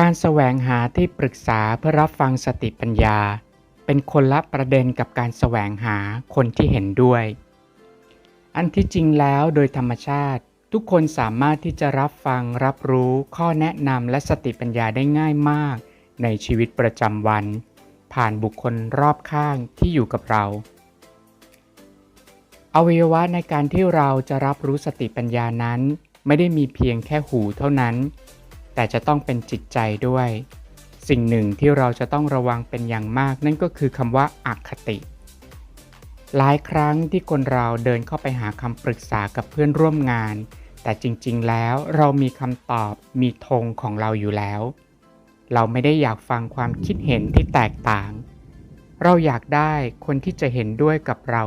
การแสวงหาที่ปรึกษาเพื่อรับฟังสติปัญญา เป็นคนละประเด็นกับการแสวงหาคนที่เห็นด้วย อันที่จริงแล้วโดยธรรมชาติ ทุกคนสามารถที่จะรับฟังรับรู้ข้อแนะนำและสติปัญญาได้ง่ายมาก ในชีวิตประจำวัน ผ่านบุคคลรอบข้างที่อยู่กับเรา อวัยวะในการที่เราจะรับรู้สติปัญญานั้น ไม่ได้มีเพียงแค่หูเท่านั้น แต่จะต้องเป็นจิตใจด้วย สิ่งหนึ่งที่เราจะต้องระวังเป็นอย่างมาก นั่นก็คือคำว่าอาคติ หลายครั้งที่คนเราเดินเข้าไปหาคำปรึกษากับเพื่อนร่วมงาน แต่จริงๆ แล้วเรามีคำตอบมีธงของเราอยู่แล้ว เราไม่ได้อยากฟังความคิดเห็นที่แตกต่าง เราอยากได้คนที่จะเห็นด้วยกับเรา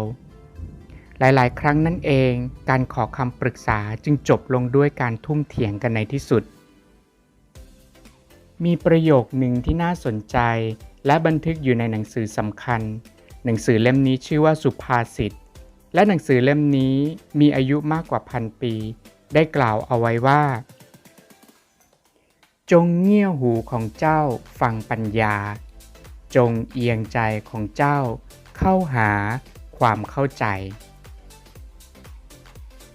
หลาย ๆ ครั้งนั่นเอง การขอคำปรึกษาจึงจบลงด้วยการทุ่มเถียงกันในที่สุด มีประโยคหนึ่งที่น่าสนใจ และบันทึกอยู่ในหนังสือสำคัญ หนังสือเล่มนี้ชื่อว่าสุภาษิต และหนังสือเล่มนี้มีอายุมากกว่าพันปี ได้กล่าวเอาไว้ว่า จงเงี่ยหูของเจ้าฟังปัญญา จงเอียงใจของเจ้าเข้าหาความเข้าใจ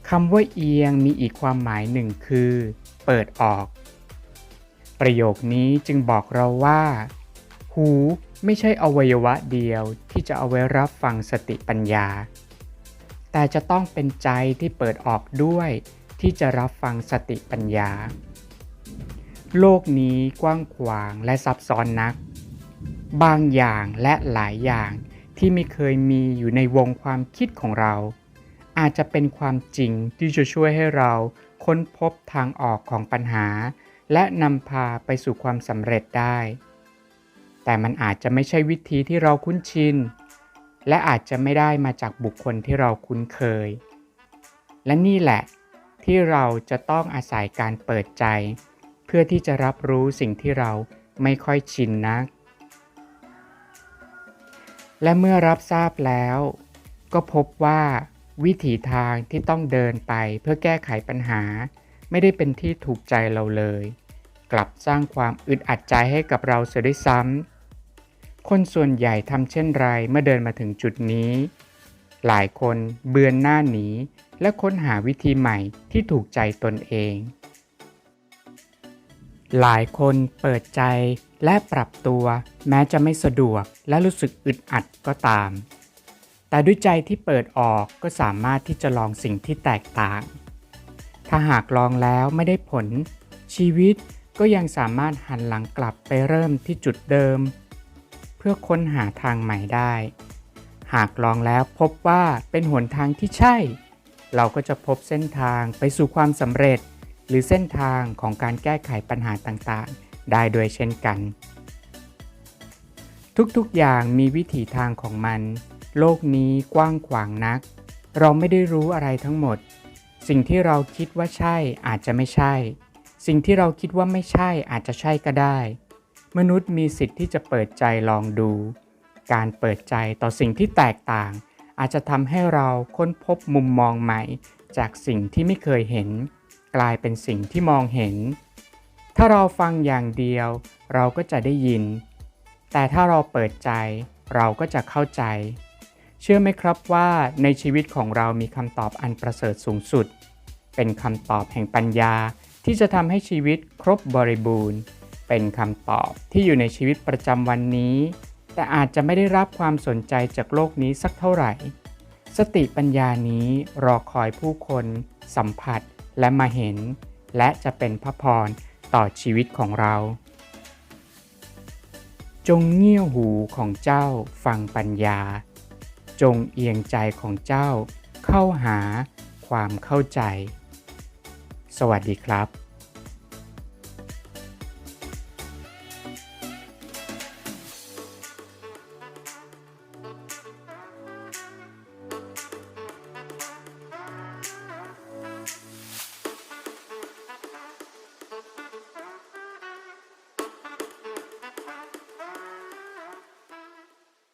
คำว่าเอียงมีอีกความหมายหนึ่งคือ เปิดออก ประโยคนี้จึงบอกเราว่า หูไม่ใช่อวัยวะเดียวที่จะเอาไว้รับฟังสติปัญญา แต่จะต้องเป็นใจที่เปิดออกด้วยที่จะรับฟังสติปัญญา โลกนี้กว้างขวางและซับซ้อนนัก บางอย่างและหลายอย่างที่ไม่เคยมีอยู่ในวงความคิดของเรา อาจจะเป็นความจริงที่จะช่วยให้เราค้นพบทางออกของปัญหา และนำพาไปสู่ความสำเร็จได้ แต่มันอาจจะไม่ใช่วิธีที่เราคุ้นชิน และอาจจะไม่ได้มาจากบุคคลที่เราคุ้นเคย และนี่แหละที่เราจะต้องอาศัยการเปิดใจ เพื่อที่จะรับรู้สิ่งที่เราไม่ค่อยชินนัก และเมื่อรับทราบแล้ว ก็พบว่าวิถีทางที่ต้องเดินไปเพื่อแก้ไขปัญหา ไม่ได้เป็นที่ถูกใจเราเลย กลับสร้างความอึดอัดใจให้กับเราเสียด้วยซ้ำ คนส่วนใหญ่ทำเช่นไรเมื่อเดินมาถึงจุดนี้ หลายคนเบือนหน้าหนี และค้นหาวิธีใหม่ที่ถูกใจตนเอง หลายคนเปิดใจและปรับตัวแม้จะไม่สะดวกและรู้สึกอึดอัดก็ตาม แต่ด้วยใจที่เปิดออกก็สามารถที่จะลองสิ่งที่แตกต่าง ถ้าหากลองแล้วไม่ได้ผล ชีวิต ก็ยังสามารถหันหลังกลับไปเริ่มที่จุดเดิม เพื่อค้นหาทางใหม่ได้ หากลองแล้วพบว่าเป็นหนทางที่ใช่ เราก็จะพบเส้นทางไปสู่ความสำเร็จ หรือเส้นทางของการแก้ไขปัญหาต่างๆ ได้ด้วยเช่นกัน ทุกๆอย่างมีวิถีทางของมัน โลกนี้กว้างขวางนัก เราไม่ได้รู้อะไรทั้งหมด สิ่งที่เราคิดว่าใช่อาจจะไม่ใช่ สิ่งที่เราคิดว่าไม่ใช่อาจจะใช่ก็ได้ มนุษย์มีสิทธิ์ที่จะเปิดใจลองดู การเปิดใจต่อสิ่งที่แตกต่าง อาจจะทำให้เราค้นพบมุมมองใหม่ จากสิ่งที่ไม่เคยเห็น กลายเป็นสิ่งที่มองเห็น ถ้าเราฟังอย่างเดียว เราก็จะได้ยิน แต่ถ้าเราเปิดใจ เราก็จะเข้าใจ เชื่อไหมครับว่าในชีวิตของเรามีคำตอบอันประเสริฐสูงสุด เป็นคำตอบแห่งปัญญา ที่จะทำให้ชีวิตครบบริบูรณ์ เป็นคำตอบที่อยู่ในชีวิตประจำวันนี้ แต่อาจจะไม่ได้รับความสนใจจากโลกนี้สักเท่าไหร่ สติปัญญานี้รอคอยผู้คน สัมผัสและมาเห็น และจะเป็นพระพรต่อชีวิตของเรา จงเงี่ยวหูของเจ้าฟังปัญญา จงเอียงใจของเจ้าเข้าหาความเข้าใจ สวัสดีครับ